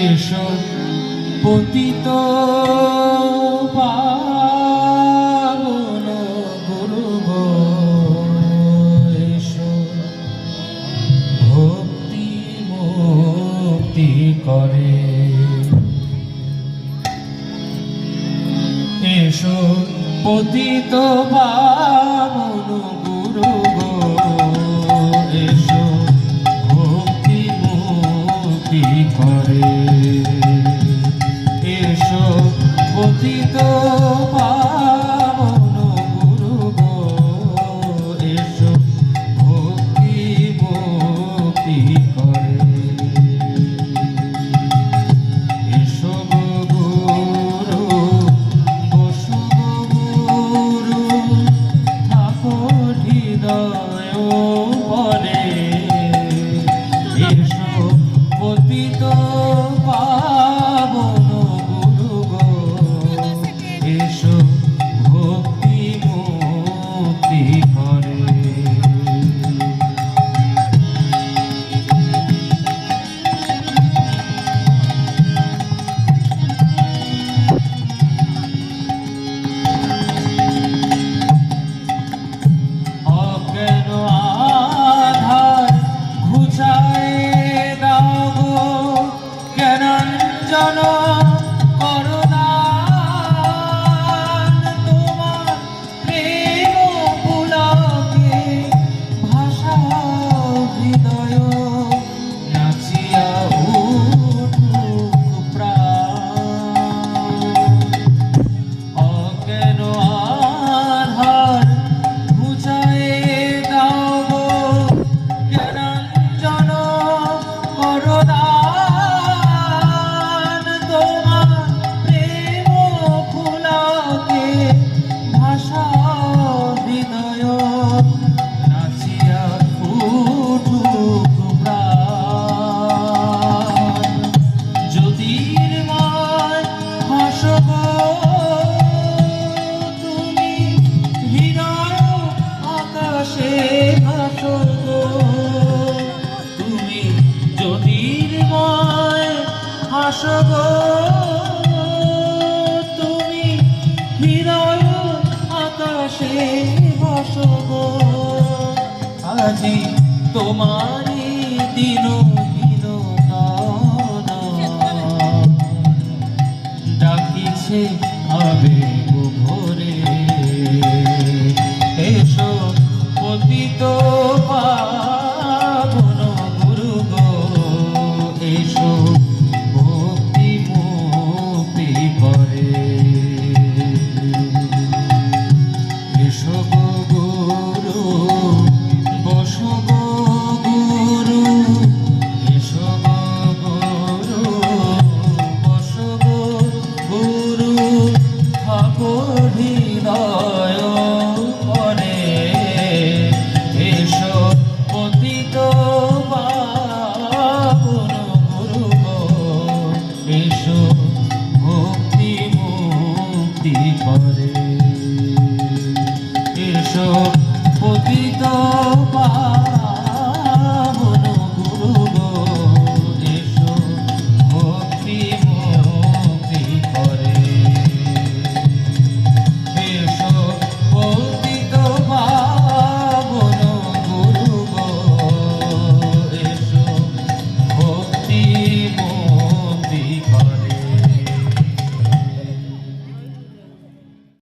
এসো পতিত পাবন গুরু এসো ভক্তি মুক্তি করে। পতিত বা পতিত আসো গো তুমি হৃদয় আকাশে ভাসো গো আজি তোমারই দিন ডাকিছে আবে ভোরে। এসো পতিত পা Hare তোমার